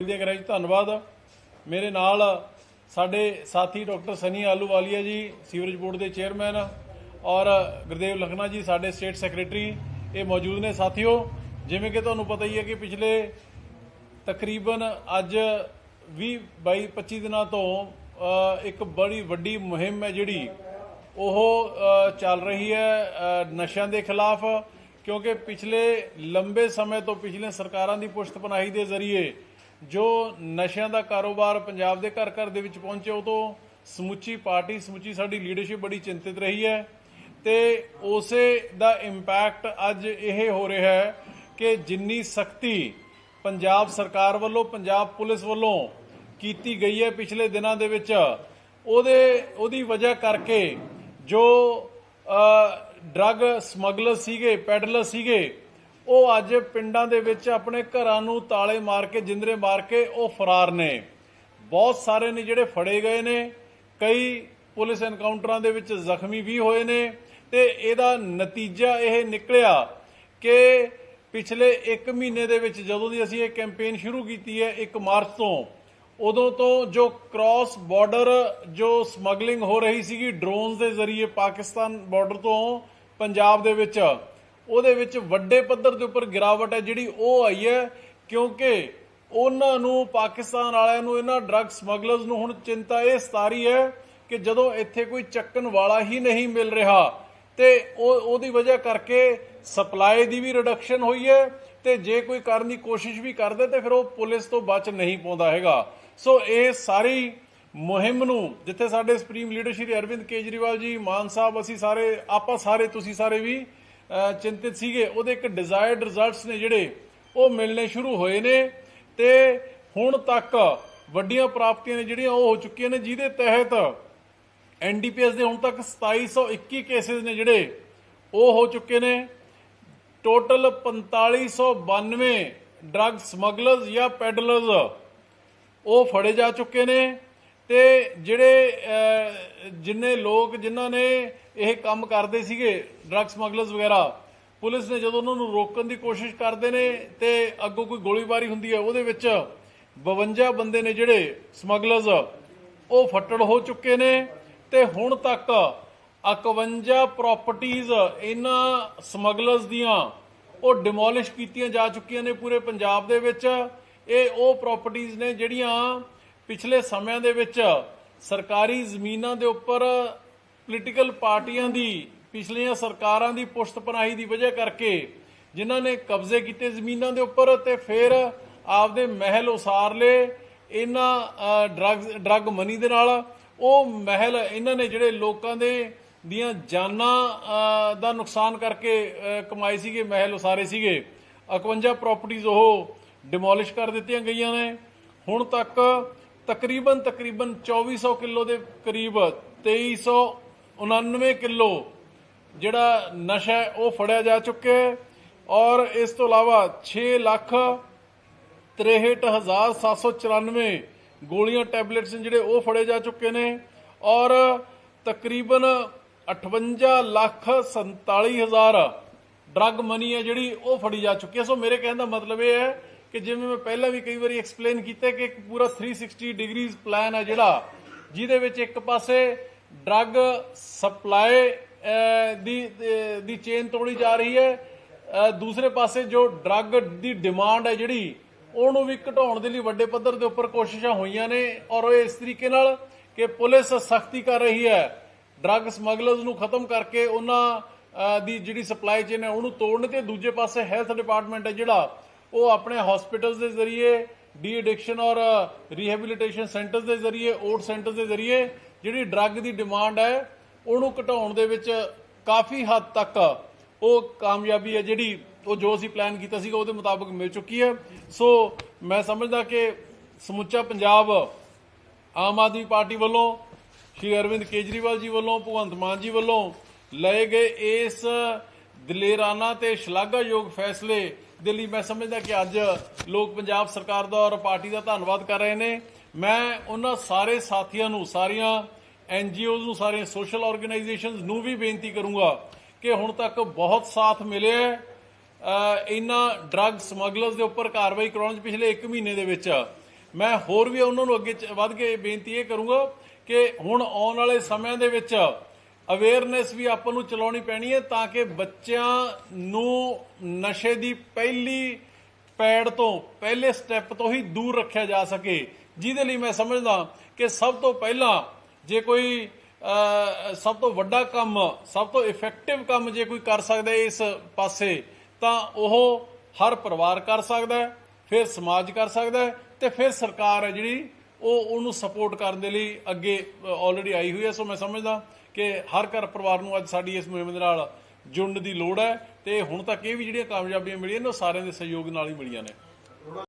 ਦੇ ਗਰਾਜ ਧੰਨਵਾਦ। ਮੇਰੇ ਨਾਲ ਸਾਡੇ ਸਾਥੀ ਡਾਕਟਰ ਸਨੀ ਆਲੂਵਾਲੀਆ ਜੀ, ਸੀਵਰੇਜ ਬੋਰਡ ਦੇ ਚੇਅਰਮੈਨ ਔਰ ਗੁਰਦੇਵ ਲਖਨਾ ਜੀ, ਸਾਡੇ ਸਟੇਟ ਸੈਕਟਰੀ, ਇਹ ਮੌਜੂਦ ਨੇ ਸਾਥੀਓ। ਜਿਵੇਂ ਕਿ ਤੁਹਾਨੂੰ ਪਤਾ ਹੀ ਹੈ ਕਿ ਪਿਛਲੇ ਤਕਰੀਬਨ ਅੱਜ 20 22 25 ਦਿਨਾਂ ਤੋਂ ਇੱਕ ਬੜੀ ਵੱਡੀ ਮੁਹਿੰਮ ਹੈ ਜਿਹੜੀ, ਉਹ ਚੱਲ ਰਹੀ ਹੈ ਨਸ਼ਿਆਂ ਦੇ ਖਿਲਾਫ। ਕਿਉਂਕਿ ਪਿਛਲੇ ਲੰਬੇ ਸਮੇਂ ਤੋਂ ਪਿਛਲੇ ਸਰਕਾਰਾਂ ਦੀ ਪੁਸ਼ਤ ਪਨਾਹੀ ਦੇ ਜ਼ਰੀਏ ਜੋ ਨਸ਼ਿਆਂ ਦਾ ਕਾਰੋਬਾਰ ਪੰਜਾਬ ਦੇ ਘਰ ਘਰ ਦੇ ਵਿੱਚ ਪਹੁੰਚੇ, ਉਹ ਤੋਂ ਸਮੁੱਚੀ ਪਾਰਟੀ, ਸਮੁੱਚੀ ਸਾਡੀ ਲੀਡਰਸ਼ਿਪ ਬੜੀ ਚਿੰਤਿਤ ਰਹੀ ਹੈ ਤੇ ਉਸੇ ਦਾ ਇੰਪੈਕਟ ਅੱਜ ਇਹ ਹੋ ਰਿਹਾ ਹੈ ਕਿ ਜਿੰਨੀ ਸਖਤੀ ਪੰਜਾਬ ਸਰਕਾਰ ਵੱਲੋਂ, ਪੰਜਾਬ ਪੁਲਿਸ ਵੱਲੋਂ ਕੀਤੀ ਗਈ ਹੈ ਪਿਛਲੇ ਦਿਨਾਂ ਦੇ ਵਿੱਚ, ਉਹਦੇ, ਉਹਦੀ ਵਜ੍ਹਾ ਕਰਕੇ ਜੋ ਡਰੱਗ ਸਮਗਲਰ ਸੀਗੇ ਪੈਡਲਰ ਸੀਗੇ ਉਹ ਅੱਜ ਪਿੰਡਾਂ ਦੇ ਵਿੱਚ ਆਪਣੇ ਘਰਾਂ ਨੂੰ ਤਾਲੇ ਮਾਰ ਕੇ, ਜਿੰਦਰੇ ਮਾਰ ਕੇ ਉਹ ਫਰਾਰ ਨੇ। ਬਹੁਤ ਸਾਰੇ ਨੇ ਜਿਹੜੇ ਫੜੇ ਗਏ ਨੇ। ਕਈ ਪੁਲਿਸ ਐਨਕਾਊਂਟਰਾਂ ਦੇ ਵਿੱਚ ਜ਼ਖਮੀ ਵੀ ਹੋਏ ਨੇ ਤੇ ਇਹਦਾ ਨਤੀਜਾ ਇਹ ਨਿਕਲਿਆ ਕਿ ਪਿਛਲੇ 1 ਮਹੀਨੇ ਦੇ ਵਿੱਚ ਜਦੋਂ ਦੀ ਅਸੀਂ ਇਹ ਕੈਂਪੇਨ ਸ਼ੁਰੂ ਕੀਤੀ ਹੈ 1 ਮਾਰਚ ਤੋਂ, ਉਦੋਂ ਤੋਂ ਜੋ ਕ੍ਰਾਸ ਬਾਰਡਰ ਜੋ ਸਮਗਲਿੰਗ ਹੋ ਰਹੀ ਸੀਗੀ, ਡਰੋਨਸ ਦੇ ਜ਼ਰੀਏ ਪਾਕਿਸਤਾਨ ਬਾਰਡਰ ਤੋਂ ਪੰਜਾਬ ਦੇ ਵਿੱਚ ਉਹਦੇ ਵਿੱਚ ਵੱਡੇ ਪੱਧਰ ਦੇ ਉੱਪਰ ਗਿਰਾਵਟ ਹੈ, ਜਿਹੜੀ ਉਹ ਆਈ ਹੈ, ਕਿਉਂਕਿ ਉਹਨਾਂ ਨੂੰ, ਪਾਕਿਸਤਾਨ ਵਾਲਿਆਂ ਨੂੰ, ਇਹਨਾਂ ਡਰੱਗ ਸਮਗਲਰਸ ਨੂੰ ਹੁਣ ਚਿੰਤਾ ਇਹ ਸਤਾਰੀ ਹੈ ਕਿ ਜਦੋਂ ਇੱਥੇ ਕੋਈ ਚੱਕਣ ਵਾਲਾ ਹੀ ਨਹੀਂ ਮਿਲ ਰਿਹਾ, ਤੇ ਉਹ, ਉਹਦੀ ਵਜ੍ਹਾ ਕਰਕੇ ਸਪਲਾਈ ਦੀ ਵੀ ਰਿਡਕਸ਼ਨ ਹੋਈ ਹੈ, ਤੇ ਜੇ ਕੋਈ ਕਰਨ ਦੀ ਕੋਸ਼ਿਸ਼ ਵੀ ਕਰਦੇ, ਤੇ ਫਿਰ ਉਹ ਪੁਲਿਸ ਤੋਂ ਬਚ ਨਹੀਂ ਪਾਉਂਦਾ ਹੈਗਾ। ਸੋ ਇਹ ਸਾਰੀ ਮੁਹਿੰਮ ਨੂੰ, ਜਿੱਥੇ ਸਾਡੇ ਸੁਪਰੀਮ ਲੀਡਰ ਸ਼੍ਰੀ ਅਰਵਿੰਦ ਕੇਜਰੀਵਾਲ ਜੀ, ਮਾਨ ਸਾਹਿਬ, ਅਸੀਂ ਸਾਰੇ, ਆਪਾਂ ਸਾਰੇ, ਤੁਸੀਂ ਸਾਰੇ ਵੀ ਚਿੰਤਿਤ ਸੀਗੇ। ਉਹਦੇ ਇੱਕ ਡਿਜ਼ਾਇਰਡ ਰਿਜ਼ਲਟਸ ਨੇ ਜਿਹੜੇ, ਉਹ ਮਿਲਣੇ ਸ਼ੁਰੂ ਹੋਏ ਨੇ ਤੇ ਹੁਣ ਤੱਕ ਵੱਡੀਆਂ ਪ੍ਰਾਪਤੀਆਂ ਨੇ ਜਿਹੜੀਆਂ ਉਹ ਹੋ ਚੁੱਕੀਆਂ ਨੇ, ਜਿਹਦੇ ਤਹਿਤ ਐਨਡੀਪੀਐਸ ਦੇ ਹੁਣ ਤੱਕ 2721 ਕੇਸਿਸ ਨੇ ਜਿਹੜੇ, ਉਹ ਹੋ ਚੁੱਕੇ ਨੇ। ਟੋਟਲ 4592 ਡਰੱਗ ਸਮਗਲਰਸ ਜਾਂ ਪੈਡਲਰਸ ਉਹ ਫੜੇ ਜਾ ਚੁੱਕੇ ਨੇ। ਤੇ ਜਿਹੜੇ ਜਿੰਨੇ ਲੋਕ ਜਿਨ੍ਹਾਂ ਨੇ ਇਹ ਕੰਮ ਕਰਦੇ ਸੀਗੇ ਡਰੱਗ ਸਮਗਲਰਸ ਵਗੈਰਾ, ਪੁਲਿਸ ਨੇ ਜਦੋਂ ਉਹਨਾਂ ਨੂੰ ਰੋਕਣ ਦੀ ਕੋਸ਼ਿਸ਼ ਕਰਦੇ ਨੇ ਤੇ ਅੱਗੋਂ ਕੋਈ ਗੋਲੀਬਾਰੀ ਹੁੰਦੀ ਹੈ, ਉਹਦੇ ਵਿੱਚ 52 ਬੰਦੇ ਨੇ ਜਿਹੜੇ ਸਮਗਲਰਸ ਉਹ ਫੱਟੜ ਹੋ ਚੁੱਕੇ ਨੇ ਤੇ ਹੁਣ ਤੱਕ 51 ਪ੍ਰਾਪਰਟੀਆਂ ਇਹਨਾਂ ਸਮਗਲਰਸ ਦੀਆਂ, ਉਹ ਡਿਮੋਲਿਸ਼ ਕੀਤੀਆਂ ਜਾ ਚੁੱਕੀਆਂ ਨੇ ਪੂਰੇ ਪੰਜਾਬ ਦੇ ਵਿੱਚ। ਇਹ ਉਹ ਪ੍ਰਾਪਰਟੀਆਂ ਨੇ ਜਿਹੜੀਆਂ ਪਿਛਲੇ ਸਮਿਆਂ ਦੇ ਵਿੱਚ ਸਰਕਾਰੀ ਜ਼ਮੀਨਾਂ ਦੇ ਉੱਪਰ ਪੋਲੀਟੀਕਲ ਪਾਰਟੀਆਂ ਦੀ ਪਿਛਲੀਆਂ ਸਰਕਾਰਾਂ ਦੀ ਪੁਸ਼ਤਪਨਾਹੀ ਦੀ ਵਜ੍ਹਾ ਕਰਕੇ ਜਿਨ੍ਹਾਂ ਨੇ ਕਬਜ਼ੇ ਕੀਤੇ ਜ਼ਮੀਨਾਂ ਦੇ ਉੱਪਰ ਤੇ ਫਿਰ ਆਪਦੇ ਮਹਿਲ ਉਸਾਰ ਲਏ ਇਹਨਾਂ ਡਰੱਗ ਡਰੱਗ ਮਨੀ ਦੇ ਨਾਲ। ਉਹ ਮਹਿਲ ਇਹਨਾਂ ਨੇ ਜਿਹੜੇ ਲੋਕਾਂ ਦੇ ਦੀਆਂ ਜਾਨਾਂ ਦਾ ਨੁਕਸਾਨ ਕਰਕੇ ਅਹ, ਕਮਾਏ ਸੀਗੇ ਮਹਿਲ ਉਸਾਰੇ ਸੀਗੇ 51 ਪ੍ਰਾਪਰਟੀਆਂ ਉਹ ਡਿਮੋਲਿਸ਼ ਕਰ ਦਿੱਤੀਆਂ ਗਈਆਂ ਨੇ। ਹੁਣ ਤੱਕ ਤਕਰੀਬਨ ਤਕਰੀਬਨ 2400 ਕਿਲੋ ਦੇ ਕਰੀਬ 2399 ਕਿਲੋ ਜਿਹੜਾ ਨਸ਼ਾ ਹੈ, ਉਹ ਫੜਿਆ ਜਾ ਚੁੱਕਿਆ ਹੈ ਔਰ ਇਸ ਤੋਂ ਇਲਾਵਾ 6 ਲੱਖ 63794 ਗੋਲੀਆਂ, ਟੈਬਲੇਟਸ ਨੇ ਜਿਹੜੇ, ਉਹ ਫੜੇ ਜਾ ਚੁੱਕੇ ਨੇ ਔਰ ਤਕਰੀਬਨ 58 ਲੱਖ 47 ਹਜ਼ਾਰ ਡਰੱਗ ਮਨੀ ਹੈ ਜਿਹੜੀ, ਉਹ ਫੜੀ ਜਾ ਚੁੱਕੀ ਹੈ। ਸੋ ਮੇਰੇ ਕਹਿਣ ਦਾ ਮਤਲਬ ਇਹ ਹੈ ਕਿ ਜਿਵੇਂ ਮੈਂ ਪਹਿਲਾਂ ਵੀ ਕਈ ਵਾਰੀ ਐਕਸਪਲੇਨ ਕੀਤਾ ਕਿ ਇੱਕ ਪੂਰਾ 360 ਡਿਗਰੀਜ਼ ਪਲਾਨ ਹੈ ਜਿਹੜਾ, ਜਿਹਦੇ ਵਿੱਚ ਇੱਕ ਪਾਸੇ ਡਰੱਗ ਸਪਲਾਈ ਦੀ ਦੀ ਚੇਨ ਤੋੜੀ ਜਾ ਰਹੀ ਹੈ ਦੂਸਰੇ ਪਾਸੇ ਜੋ ਡਰੱਗ ਦੀ ਡਿਮਾਂਡ ਹੈ ਜਿਹੜੀ, ਉਹਨੂੰ ਵੀ ਘਟਾਉਣ ਦੇ ਲਈ ਵੱਡੇ ਪੱਧਰ ਦੇ ਉੱਪਰ ਕੋਸ਼ਿਸ਼ਾਂ ਹੋਈਆਂ ਨੇ ਔਰ ਉਹ ਇਸ ਤਰੀਕੇ ਨਾਲ ਕਿ ਪੁਲਿਸ ਸਖਤੀ ਕਰ ਰਹੀ ਹੈ ਡਰੱਗ ਸਮਗਲਰਸ ਨੂੰ ਖਤਮ ਕਰਕੇ ਉਹਨਾਂ ਦੀ ਜਿਹੜੀ ਸਪਲਾਈ ਚੇਨ ਹੈ ਉਹਨੂੰ ਤੋੜਨ ਤੇ ਦੂਜੇ ਪਾਸੇ ਹੈਲਥ ਡਿਪਾਰਟਮੈਂਟ ਹੈ ਜਿਹੜਾ ਉਹ ਆਪਣੇ ਹਸਪੀਟਲਸ ਦੇ ਜ਼ਰੀਏ ਡੀ ਐਡਿਕਸ਼ਨ ਔਰ ਰੀਹੈਬਿਲਿਟੇਸ਼ਨ ਸੈਂਟਰਸ ਦੇ ਜ਼ਰੀਏ ਓਟ ਸੈਂਟਰਸ ਦੇ ਜ਼ਰੀਏ ਜਿਹੜੀ ਡਰੱਗ ਦੀ ਡਿਮਾਂਡ ਹੈ, ਉਹਨੂੰ ਘਟਾਉਣ ਦੇ ਵਿੱਚ ਕਾਫੀ ਹੱਦ ਤੱਕ ਉਹ ਕਾਮਯਾਬੀ ਹੈ ਜਿਹੜੀ ਉਹ ਜੋ ਅਸੀਂ ਪਲਾਨ ਕੀਤਾ ਸੀਗਾ ਉਹਦੇ ਮੁਤਾਬਕ ਮਿਲ ਚੁੱਕੀ ਹੈ। ਸੋ ਮੈਂ ਸਮਝਦਾ ਕਿ ਸਮੁੱਚਾ ਪੰਜਾਬ ਆਮ ਆਦਮੀ ਪਾਰਟੀ ਵੱਲੋਂ, ਸ਼੍ਰੀ ਅਰਵਿੰਦ ਕੇਜਰੀਵਾਲ ਜੀ ਵੱਲੋਂ, ਭਗਵੰਤ ਮਾਨ ਜੀ ਵੱਲੋਂ ਲਏ ਗਏ ਇਸ ਦਲੇਰਾਨਾ ਤੇ ਸ਼ਲਾਘਾਯੋਗ ਫੈਸਲੇ ਦੇ ਲਈ ਮੈਂ ਸਮਝਦਾ ਕਿ ਅੱਜ ਲੋਕ ਪੰਜਾਬ ਸਰਕਾਰ ਦਾ ਔਰ ਪਾਰਟੀ ਦਾ ਧੰਨਵਾਦ ਕਰ ਰਹੇ ਨੇ। ਮੈਂ ਉਹਨਾਂ ਸਾਰੇ ਸਾਥੀਆਂ ਨੂੰ, ਸਾਰੀਆਂ ਐਨਜੀਓਜ਼ ਨੂੰ ਸਾਰੇ ਸੋਸ਼ਲ ਆਰਗੇਨਾਈਜੇਸ਼ਨਸ ਨੂੰ ਵੀ ਬੇਨਤੀ ਕਰੂੰਗਾ ਕਿ ਹੁਣ ਤੱਕ ਬਹੁਤ ਸਾਥ ਮਿਲਿਆ ਇਹਨਾਂ ਡਰੱਗ ਸਮਗਲਰਸ ਦੇ ਉੱਪਰ ਕਾਰਵਾਈ ਕਰਾਉਣ ਚ ਪਿਛਲੇ 1 ਮਹੀਨੇ ਦੇ ਵਿੱਚ। ਮੈਂ ਹੋਰ ਵੀ ਉਹਨਾਂ ਨੂੰ ਅੱਗੇ ਵੱਧ ਕੇ ਬੇਨਤੀ ਇਹ ਕਰੂੰਗਾ ਕਿ ਹੁਣ ਆਉਣ ਵਾਲੇ ਸਮਿਆਂ ਦੇ ਵਿੱਚ ਅਵੇਅਰਨੈਸ ਵੀ ਆਪਾਂ ਨੂੰ ਚਲਾਉਣੀ ਪੈਣੀ ਹੈ ਤਾਂ ਕਿ ਬੱਚਿਆਂ ਨੂੰ ਨਸ਼ੇ ਦੀ ਪਹਿਲੀ ਪੈੜ ਤੋਂ, ਪਹਿਲੇ ਸਟੈਪ ਤੋਂ ਹੀ ਦੂਰ ਰੱਖਿਆ ਜਾ ਸਕੇ। ਜਿਹਦੇ ਲਈ ਮੈਂ ਸਮਝਦਾ ਕਿ ਸਭ ਤੋਂ ਪਹਿਲਾਂ ਜੇ ਕੋਈ ਸਭ ਤੋਂ ਵੱਡਾ ਕੰਮ, ਸਭ ਤੋਂ ਇਫੈਕਟਿਵ ਕੰਮ ਜੇ ਕੋਈ ਕਰ ਸਕਦਾ ਇਸ ਪਾਸੇ, ਤਾਂ ਉਹ ਹਰ ਪਰਿਵਾਰ ਕਰ ਸਕਦਾ ਫਿਰ ਸਮਾਜ ਕਰ ਸਕਦਾ ਹੈ ਤੇ ਫਿਰ ਸਰਕਾਰ ਹੈ ਜਿਹੜੀ, ਉਹ ਉਹਨੂੰ ਸਪੋਰਟ ਕਰਨ ਦੇ ਲਈ ਅੱਗੇ ਆਲਰੇਡੀ ਆਈ ਹੋਈ ਹੈ। ਸੋ ਮੈਂ ਸਮਝਦਾ ਕਿ ਹਰ ਘਰ ਪਰਿਵਾਰ ਨੂੰ ਅੱਜ ਸਾਡੀ ਇਸ ਮੁਹਿੰਮ ਦੇ ਨਾਲ ਜੁੜਨ ਦੀ ਲੋੜ ਹੈ ਤੇ ਹੁਣ ਤੱਕ ਇਹ ਵੀ ਜਿਹੜੀਆਂ ਕਾਮਯਾਬੀਆਂ ਮਿਲੀਆਂ ਨੇ, ਉਹ ਸਾਰਿਆਂ ਦੇ ਸਹਿਯੋਗ ਨਾਲ ਹੀ ਮਿਲੀਆਂ ਨੇ।